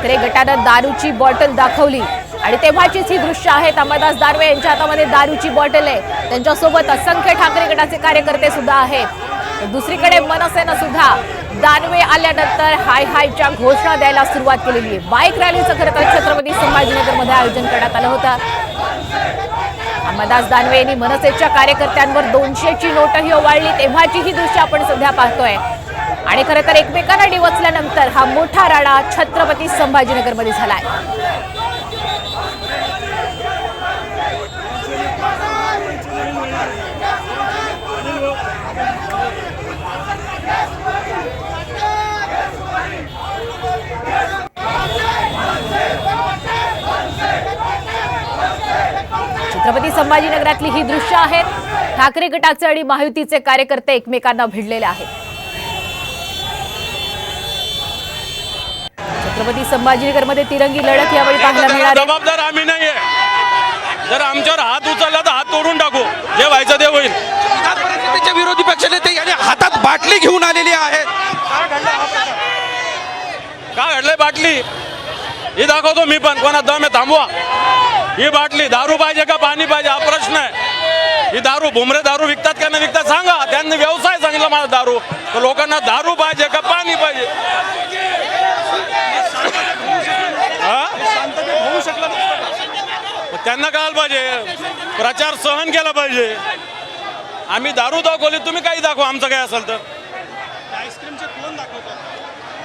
ठाकरे गटानं दारूची बॉटल दाखवली. आणि तेव्हाचीच ही दृश्य आहेत अंबादास दानवे यांच्या हातामध्ये दारूची बॉटल आहे. त्यांच्यासोबत असंख्य ठाकरे गटाचे कार्यकर्ते सुद्धा आहेत. दुसरीकडे मनसेनं सुद्धा दानवे आल्यानंतर हाय हायच्या घोषणा द्यायला सुरुवात केलेली आहे. बाईक रॅलीचं खरं तर छत्रपती संभाजीनगरमध्ये आयोजन करण्यात आलं होतं. अंबादास दानवे यांनी मनसेच्या कार्यकर्त्यांवर दोनशेची नोटही ओवाळली. तेव्हाची ही दृश्य आपण सध्या पाहतोय. आणि खरं तर एकमेकांना डिवचल्यानंतर हा मोठा राडा छत्रपती संभाजीनगरमध्ये झालाय. छत्रपती संभाजीनगरातली ही दृश्य आहेत. ठाकरे गटाचे आणि महायुतीचे कार्यकर्ते एकमेकांना भिडलेले आहेत. छत्रपती संभाजीनगरमध्ये तिरंगी लढत यावेळी पाहायला मिळणार आहे. जबाबदार आम्ही नाहीये. जर आमच्यावर हात उचलला तर हात तोडून टाकू. जे व्हायचं ते होईल. परिषदेचे विरोधी पक्षनेते यांनी हातात बाटली घेऊन आलेली आहेत काय घडलंय बाटली? ही दाखवतो मी पण. कोणा दम आहे थांबवा. ही बाटली दारू पाहिजे का पाणी पाहिजे? हा प्रश्न आहे. ही दारू भुमरे दारू विकतात का नाही विकतात? सांगा. त्यांनी व्यवसाय सांगितला मला दारू. तर लोकांना दारू पाहिजे का पाणी पाहिजे हा? मग त्यांना कळायला पाहिजे. प्रचार सहन केला पाहिजे. आम्ही दारू दाखवली तुम्ही काही दाखवा आमचं काय असेल तर.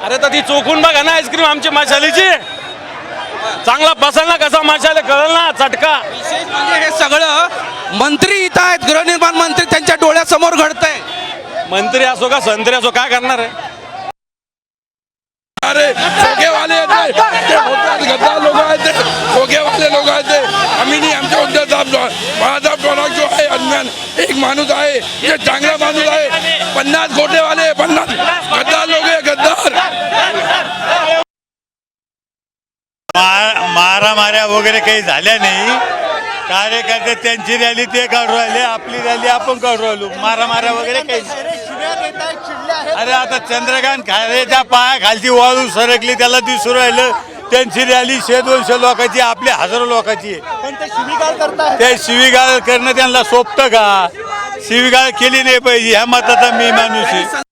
अरे तर ती चोखून बघा ना आईस्क्रीम आमची मशालीची. चांगला बसल ना कसा मशाले कळल ना चटका. विशेष म्हणजे हे सगळं मंत्री इथं आहेत गृहनिर्माण मंत्री त्यांच्या डोळ्यासमोर घडतंय. मंत्री असो का संत्री असो काय करणार आहे? अरे खोगे वाले आहेत ते. ते बोलतात गद्दार लोक आहेत ते. खोगे वाले लोक आहेत ते. आम्ही आमच्या उद्या साहेब माझा प्रॉडक्ट जो आहे अज्ञान. एक माणूस आहे जे चांगला माणूस आहे. पन्नास खोटे वाले पन्नास गद्दार लोक आहे गद्दार. मारामाऱ्या वगैरे काही झाल्या नाही. कार्यकर्ते त्यांची रॅली ते काढू राहिले आपली रॅली आपण काढू राहिलो. मारामाऱ्या वगैरे काही. अरे आता चंद्रकांत खैरेच्या पाया खालची वाळू सरकली त्याला दिसू राहिलं. त्यांची रॅली शे दोनशे लोकांची आपली हजारो लोकांची. आहे. ते शिवीगाळ करणं त्यांना सोपतं का? शिवीगाळ केली नाही पाहिजे ह्या मताचा मी माणूस आहे.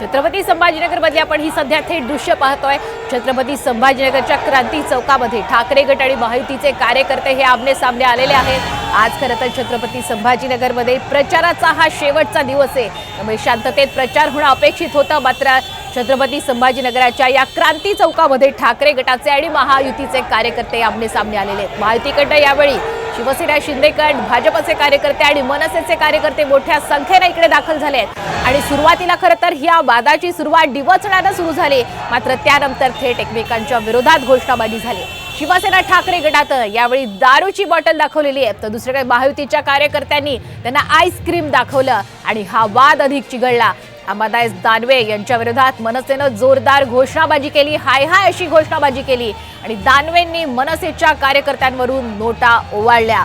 छत्रपती संभाजीनगरमध्ये आपण ही सध्या थेट दृश्य पाहतोय. छत्रपती संभाजीनगरच्या क्रांती चौकामध्ये ठाकरे गट आणि महायुतीचे कार्यकर्ते हे आमने सामने आलेले आहेत. आज खरं तर छत्रपती संभाजीनगरमध्ये प्रचाराचा हा शेवटचा दिवस आहे. त्यामुळे शांततेत प्रचार होणं अपेक्षित होतं मात्र छत्रपती संभाजीनगराच्या या क्रांती चौकामध्ये ठाकरे गटाचे आणि महायुतीचे कार्यकर्ते आमने सामने आलेले आहेत. महायुतीकडनं यावेळी शिवसेना शिंदेगड भाजपचे कार्यकर्ते आणि मनसेचे कार्यकर्ते मोठ्या संख्येने इकडे दाखल झाले आहेत. आणि सुरुवातीला खरं तर ह्या वादाची सुरुवात डिवचण्यानं सुरू झाली. मात्र त्यानंतर थेट एकमेकांच्या विरोधात घोषणाबाजी झाली. शिवसेना ठाकरे गटात यावेळी दारूची बॉटल दाखवलेली आहे. तर दुसरीकडे महायुतीच्या कार्यकर्त्यांनी त्यांना आईस्क्रीम दाखवलं आणि हा वाद अधिक चिघळला. अंबादास दानवे यांच्या विरोधात मनसेनं जोरदार घोषणाबाजी केली हाय हाय अशी घोषणाबाजी केली आणि दानवेंनी मनसेच्या कार्यकर्त्यांवरून नोटा ओवाळल्या.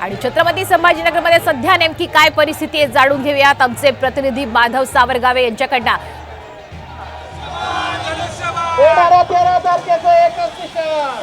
आणि छत्रपती संभाजीनगरमध्ये सध्या नेमकी काय परिस्थिती आहे जाणून घेऊयात आमचे प्रतिनिधी माधव सावरगावे यांच्याकडनं. तेरा तारखेचं एकच निशाण.